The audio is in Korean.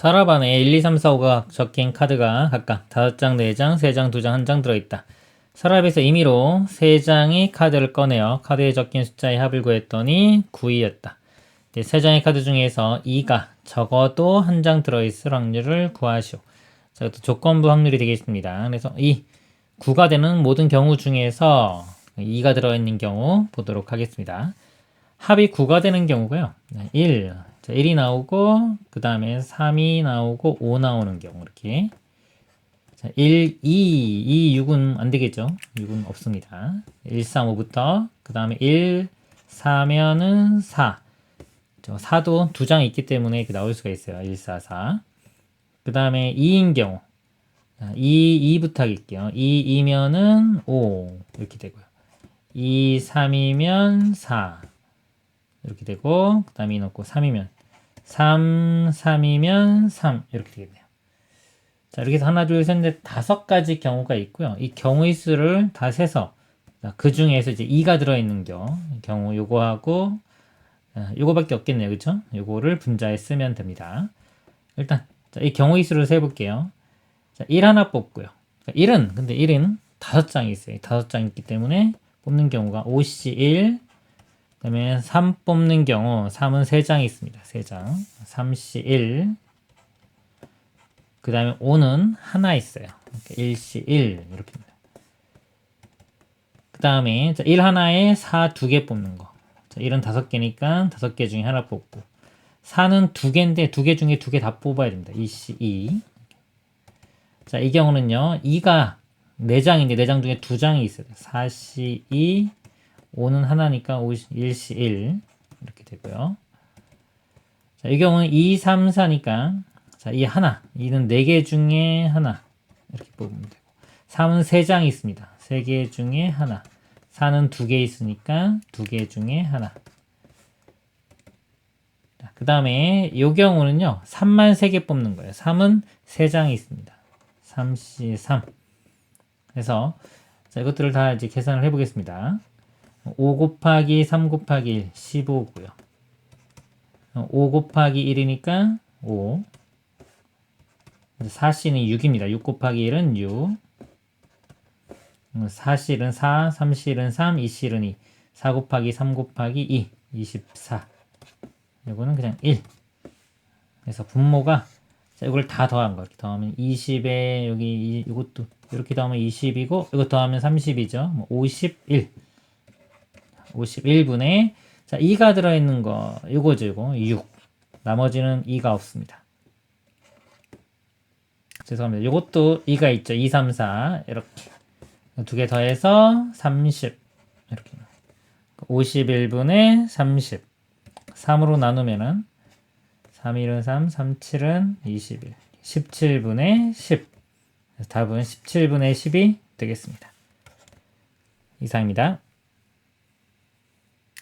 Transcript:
서랍 안에 1, 2, 3, 4, 5가 적힌 카드가 각각 5장, 4장, 3장, 2장, 1장 들어있다. 서랍에서 임의로 3장의 카드를 꺼내어 카드에 적힌 숫자의 합을 구했더니 9이었다. 3장의 카드 중에서 2가 적어도 한장 들어있을 확률을 구하시오. 자, 이것도 조건부 확률이 되겠습니다. 그래서 이 9가 되는 모든 경우 중에서 2가 들어있는 경우 보도록 하겠습니다. 합이 9가 되는 경우고요. 1, 자, 1이 나오고 그 다음에 3이 나오고 5 나오는 경우 이렇게 자, 1, 2, 2, 6은 안 되겠죠. 6은 없습니다. 1, 3, 5부터 그 다음에 1, 4면은 4. 저 4도 두 장 있기 때문에 나올 수가 있어요. 1, 4, 4. 그 다음에 2인 경우 2, 2부터 할게요. 2, 2면은 5 이렇게 되고요. 2, 3이면 4 이렇게 되고 그 다음에 넣고 3이면 3, 3이면 3 이렇게 되겠네요. 자 이렇게 해서 하나 둘셋넷 다섯 가지 경우가 있고요. 이 경우의 수를 다 세서 그 중에서 이제 2가 들어있는 경우, 경우 요거하고 아, 요거밖에 없겠네요. 그쵸? 요거를 분자에 쓰면 됩니다. 일단 자, 이 경우의 수를 세 볼게요. 자, 1 하나 뽑고요. 자, 1은 근데 1은 다섯 장이 있어요. 다섯 장 있기 때문에 뽑는 경우가 5시 1, 그 다음에 3 뽑는 경우 3은 3장이 있습니다. 3장. 3시 1. 그 다음에 5는 하나 있어요. 1시 1. 이렇게입니다. 그 다음에 1 하나에 4 두 개 뽑는 거. 자, 1은 다섯 개니까 다섯 개 중에 하나 뽑고. 4는 두 개인데 두 개 중에 두 개 다 뽑아야 됩니다. 2시 2. 자, 이 경우는요. 2가 4장인데 4장 중에 두 장이 있어요. 4시 2. 5는 하나니까 1시 1 이렇게 되고요. 자, 이 경우는 2, 3, 4니까 자, 이 하나, 2는 4개 중에 하나 이렇게 뽑으면 되고 3은 3장이 있습니다. 3개 중에 하나 4는 2개 있으니까 2개 중에 하나 그 다음에 이 경우는요 3만 3개 뽑는 거예요. 3은 3장이 있습니다. 3시 3 그래서 자, 이것들을 다 이제 계산을 해보겠습니다. 5 곱하기 3 곱하기 1, 15고요. 5 곱하기 1이니까 5. 4C는 6입니다. 6 곱하기 1은 6. 4C는 4, 3C는 3, 2C는 2. 4 곱하기 3 곱하기 2, 24. 이거는 그냥 1. 그래서 분모가 자, 이걸 다 더한 거. 이렇게 더하면 20에 여기 이것도 이렇게 더하면 20이고 이거 더하면 30이죠. 뭐 51. 51분에 자 2가 들어있는 거 이거죠 이거 6 나머지는 2가 없습니다. 죄송합니다. 이것도 2가 있죠. 2, 3, 4 이렇게. 두 개 더해서 30 이렇게. 51분에 30 3으로 나누면은 3, 1은 3, 3, 7은 21 17분의 10 답은 17분의 10이 되겠습니다. 이상입니다